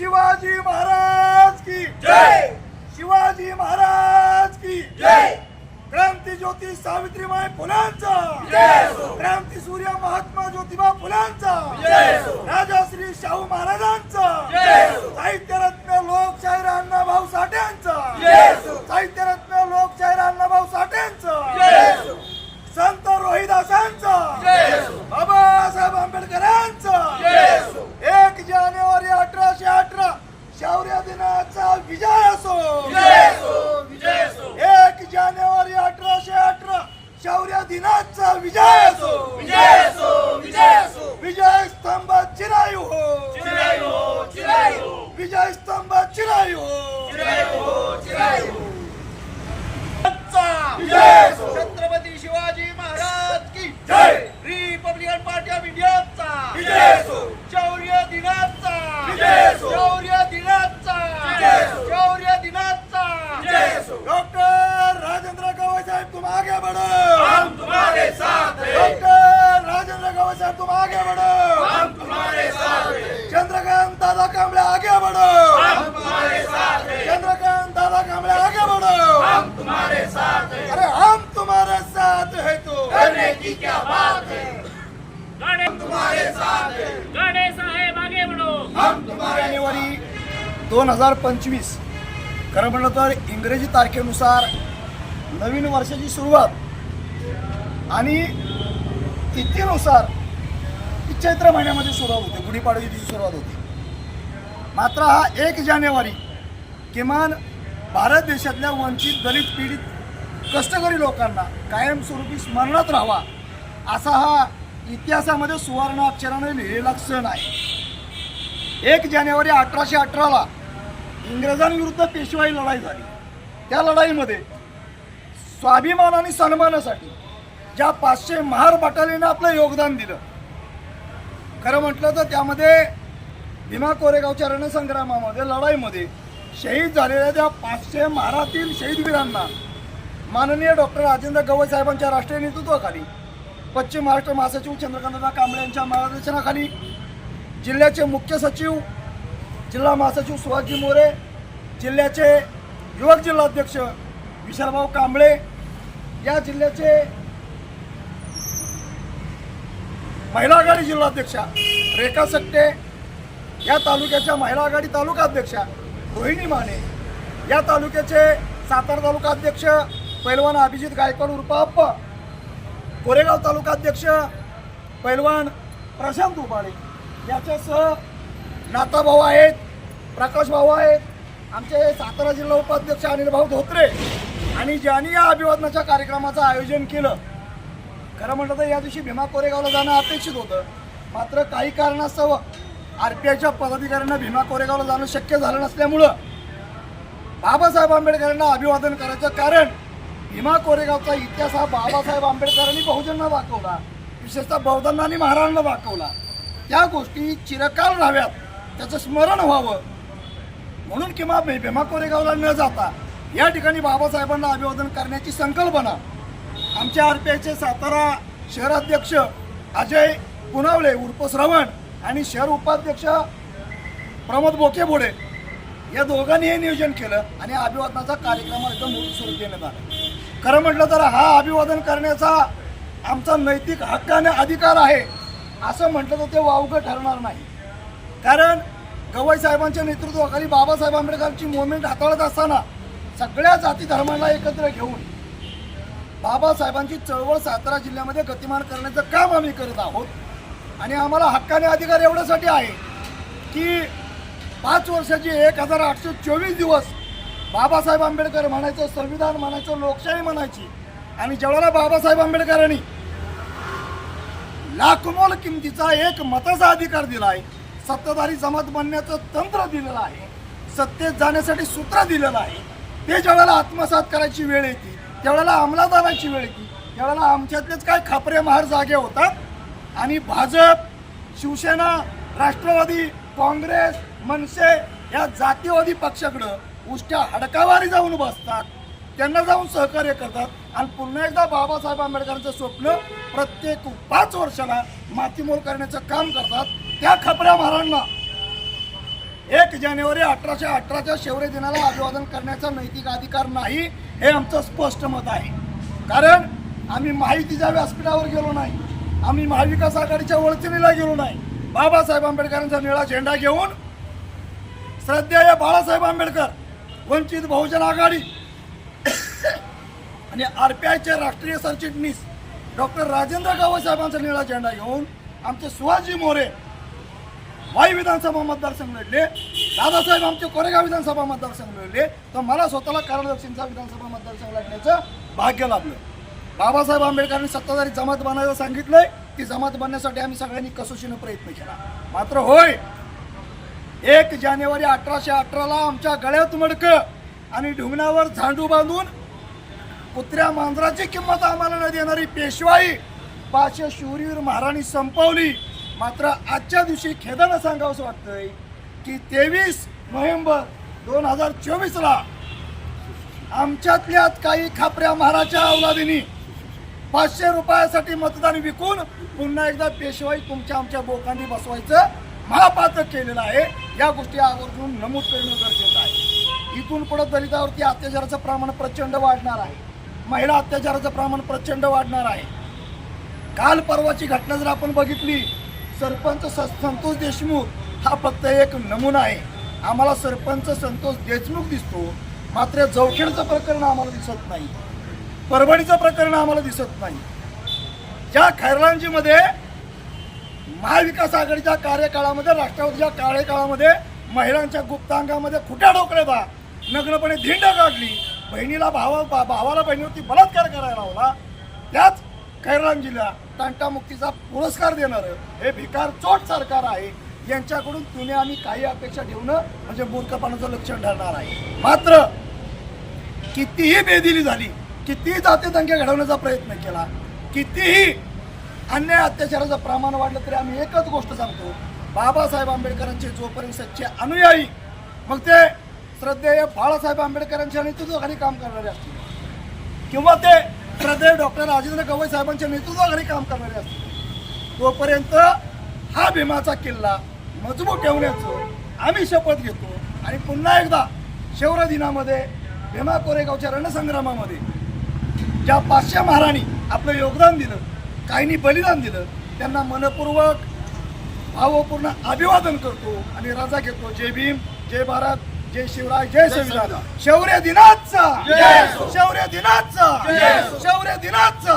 शिवाजी महाराज की जय! शिवाजी महाराज की जय! क्रांती ज्योती सावित्रीबाई फुलांचा. क्रांती सूर्य महात्मा ज्योतिबा फुलांचा! जय हो. राजाश्री शाहू महाराजांचा! जय हो. साहित्यरत्न लोकशाहीर अण्णाभाऊ साठ्यांचा जय हो. साहित्यरत्न लोकशाहीर अण्णाभाऊ साठ्यांचा जय हो. संत रोहिदासांचा जय हो. बाबासाहेब आंबेडकरांचा जय हो. एक जानेवारी अठराशे अठरा शौर्य दिनाचा विजय असो जय हो. जय हो. एक जानेवारी अठराशे अठरा शौर्य दिनाचा विजय असो, विजय असो. विजय स्तंभ चिरायू हो चिरायू हो, चिरायू हो. विजय स्तंभ चिरायू हो चिरायू हो, चिरायू हो. विजय असो. छत्रपती शिवाजी महाराज की जय. रिपब्लिकन पार्टी ऑफ इंडियाचा विजय असो. शौर्य दिनाचा विजय असो. शौर्य दिनाचा विजय असो. शौर्य दिनाचा विजय असो. डॉक्टर राजेंद्र गवई साहेब तुम आगे बढ़ो हम तुम्हारे साथ हैं डॉक्टर राजेंद्र गवई साहेब तुम आगे बढ़ो हम तुम्हारे साथ हैं चंद्रकांत दादा कांबळे आगे बढ़ो हम तुम्हारे साथ हैं चंद्रकांत दादा कांबळे आगे बढ़ो हम तुम्हारे साथ हैं अरे हम तुम्हारे साथ है तो करने की क्या बात है हम तुम्हारे साथ हैं गाणे साहेब आगे बढ़ो हम तुम्हारे जानेवारी दोन हजार पंचवीस. खरं म्हटलं तर इंग्रजी तारखेनुसार नवीन वर्षाची सुरुवात आणि तिथीनुसार ती चैत्र महिन्यामध्ये सुरुवात होते. गुढीपाडव्याची दिवशी सुरुवात होते. मात्र हा एक जानेवारी किमान भारत देशातल्या वंचित दलित पीडित कष्टकरी लोकांना कायमस्वरूपी स्मरणात राहावा असा हा इतिहासामध्ये सुवर्ण अक्षराने लिहिलेला सण आहे. एक जानेवारी अठराशे अठराला इंग्रजांविरुद्ध पेशवाई लढाई झाली. त्या लढाईमध्ये स्वाभिमान आणि सन्मानासाठी ज्या पाचशे महार बटालीनं आपलं योगदान दिलं खरं म्हटलं तर त्यामध्ये भीमा कोरेगावच्या रणसंग्रामामध्ये लढाईमध्ये शहीद झालेल्या त्या पाचशे महारातील शहीदवीरांना माननीय डॉक्टर राजेंद्र गवई साहेबांच्या राष्ट्रीय नेतृत्वाखाली पश्चिम महाराष्ट्र महासचिव चंद्रकांतदा कांबळे यांच्या मार्गदर्शनाखाली जिल्ह्याचे मुख्य सचिव जिल्हा महासचिव सुभाषजी मोरे जिल्ह्याचे युवक जिल्हाध्यक्ष विशालभाऊ कांबळे या जिल्ह्याचे महिला आघाडी जिल्हाध्यक्षा रेखा सक्टे या तालुक्याच्या महिला आघाडी तालुका अध्यक्षा रोहिणी माने या तालुक्याचे सातारा तालुका अध्यक्ष पैलवान अभिजित गायकवाड उर्फ अप्पा कोरेगाव तालुका अध्यक्ष पैलवान प्रशांत उबाळे याच्यासह नाताभाऊ आहेत प्रकाश भाऊ आहेत आमचे सातारा जिल्हा उपाध्यक्ष अनिलभाऊ धोत्रे आणि ज्यांनी या अभिवादनाच्या कार्यक्रमाचं आयोजन केलं. खरं म्हटलं तर या दिवशी भीमा कोरेगावला जाणं अपेक्षित होतं. मात्र काही कारणास्तव आर पी आयच्या पदाधिकाऱ्यांना भीमा कोरेगावला जाणं शक्य झालं नसल्यामुळं बाबासाहेब आंबेडकरांना अभिवादन करायचं कारण भीमा कोरेगावचा इतिहास हा बाबासाहेब आंबेडकरांनी बहुजनांना दाखवला. विशेषतः बौद्धांना आणि महाराजांना दाखवला. त्या गोष्टी चिरकाल राहाव्यात त्याचं स्मरण व्हावं. म्हणून किंवा भीमा कोरेगावला न जाता या ठिकाणी बाबासाहेबांना अभिवादन करण्याची संकल्पना. आमच्या आर पी आयचे सातारा शहराध्यक्ष अजय पुनावळे उर्फ श्रवण आणि शहर उपाध्यक्ष प्रमोद बोकेबोडे या दोघांनी हे नियोजन केलं आणि अभिवादनाचा कार्यक्रम एकदम सुरू स्वरूप देण्यात आला. खरं म्हटलं तर हा अभिवादन करण्याचा आमचा नैतिक हक्काने अधिकार आहे असं म्हटलं तर ते वावगं ठरणार नाही. कारण गवई साहेबांच्या नेतृत्वाखाली बाबासाहेब आंबेडकरांची मुवमेंट हाताळत असताना सगळ्या जाती धर्मांना एकत्र घेऊन बाबासाहेबांची चळवळ सातारा जिल्ह्यामध्ये गतिमान करण्याचं काम आम्ही करत आहोत. आणि आम्हाला हक्काने अधिकार एवढ्यासाठी आहे की पाच वर्षाची एक हजार आठशे चोवीस दिवस बाबासाहेब आंबेडकर म्हणायचं संविधान म्हणायचं लोकशाही म्हणायची. आणि जेवढ्याला बाबासाहेब आंबेडकरांनी लाखमोल किमतीचा एक मताचा अधिकार दिला आहे सत्ताधारी जमात बनण्याचं तंत्र दिलेलं आहे सत्तेत जाण्यासाठी सूत्र दिलेलं आहे ते ज्यावेळेला आत्मसात करायची वेळ येते त्यावेळेला अंमलात आणायची वेळ येते त्यावेळेला आमच्यातलेच काय खापरे महार जागे होतात? आणि भाजप शिवसेना राष्ट्रवादी काँग्रेस मनसे या जातीवादी पक्षाकडं उष्ट्या हडकावारी जाऊन बसतात. त्यांना जाऊन सहकार्य करतात. आणि पुन्हा एकदा बाबासाहेब आंबेडकरांचं स्वप्न प्रत्येक पाच वर्षाला मातीमोल करण्याचं काम करतात. त्या खपऱ्या महाराजांना. एक जानेवारी अठराशे अठराच्या शौर्य दिनाला अभिवादन करण्याचा नैतिक अधिकार नाही हे आमचं स्पष्ट मत आहे. कारण आम्ही माहितीच्या व्यासपीठावर गेलो नाही. आम्ही महाविकास आघाडीच्या वळचणीला गेलो नाही. बाबासाहेब आंबेडकरांचा निळा झेंडा घेऊन श्रद्धेय बाळासाहेब आंबेडकर वंचित बहुजन आघाडी आणि आर पी आयचे राष्ट्रीय सरचिटणीस डॉक्टर राजेंद्र गावस साहेबांचा निळा झेंडा घेऊन आमचे सुहाजी मोरे वाई विधानसभा मतदारसंघ लढले. दादासाहेब आमचे कोरेगाव विधानसभा मतदारसंघ लढले. तर मला स्वतःला कराड दक्षिणचा विधानसभा मतदारसंघ लढण्याचं भाग्य लाभलं. बाबासाहेब आंबेडकरांनी सत्ताधारी जमात बनायला सांगितलंय. ती जमात बनण्यासाठी आम्ही सगळ्यांनी कसोशीनं प्रयत्न केला. मात्र होय एक जानेवारी अठराशे अठराला आमच्या गळ्यात मडकं आणि ढुंगणावर झांडू बांधून कुत्र्या मांजराची किंमत आम्हाला न देणारी पेशवाई पाचशे शूरवीर महाराणी संपवली. मात्र आजच्या दिवशी खेदानं सांगावंसं वाटतंय की तेवीस नोव्हेंबर दोन हजार चोवीसला आमच्यातल्याच काही खापऱ्या महाराजच्या अवलादीनी पाचशे रुपयासाठी मतदान विकून पुन्हा एकदा पेशवाई तुमच्या आमच्या बोकांनी बसवायचं. महापातक केलेलं आहे. या गोष्टी आवर्जून नमूद करणं गरजेचं आहे. इथून पुढे दलितावरती अत्याचाराचं प्रमाण प्रचंड वाढणार आहे. महिला अत्याचाराचं प्रमाण प्रचंड वाढणार आहे. काल परवाची घटना जर आपण बघितली सरपंच स- संतोष देशमुख हा फक्त एक नमुना आहे. आम्हाला सरपंच संतोष देशमुख दिसतो मात्र जवखेडचं प्रकरण आम्हाला दिसत नाही. परभणीचं प्रकरण आम्हाला दिसत नाही. ज्या खैरलांजीमध्ये महाविकास आघाडीच्या कार्यकाळामध्ये राष्ट्रवादीच्या कार्यकाळामध्ये महिलांच्या गुप्तांगामध्ये खुट्या डोकल्याचा नग्नपणे धिंड काढली बहिणीला भावा भा- भावाला बहिणीवरती बलात्कार करायला लावला. त्याच खैरलांजीला तांटामुक्तीचा पुरस्कार देणारं हे भिकार चोट सरकार आहे. यांच्याकडून तुम्ही आम्ही काही अपेक्षा ठेवणं म्हणजे मूर्खपणाचं लक्षण ठरणार आहे. मात्र कितीही बेदिली झाली कितीही जातीसंख्या दंगे घडवण्याचा प्रयत्न केला कितीही अन्याय अत्याचाराचं प्रमाण वाढलं तरी आम्ही एकच गोष्ट सांगतो. बाबासाहेब आंबेडकरांचे जोपर्यंत सच्चे अनुयायी मग ते श्रद्धेय बाळासाहेब आंबेडकरांच्या नेतृत्वाखाली काम करणारे असतील. किंवा ते श्रद्धेय डॉक्टर राजेंद्र गवई साहेबांच्या नेतृत्वाखाली काम करणारे असतील. तोपर्यंत हा भीमाचा किल्ला मजबूत ठेवण्याचं आम्ही शपथ घेतो. आणि पुन्हा एकदा शौर्य दिनामध्ये भीमा कोरेगावच्या रणसंग्रामामध्ये ज्या पाचशे महाराणी आपलं योगदान दिलं काहींनी बलिदान दिलं. त्यांना मनपूर्वक भावपूर्ण अभिवादन करतो आणि रजा घेतो. जय भीम जय भारत जय शिवराय जय संविधान. शौर्य दिनाचा! शौर्य दिनाचा! शौर्य दिनाचा!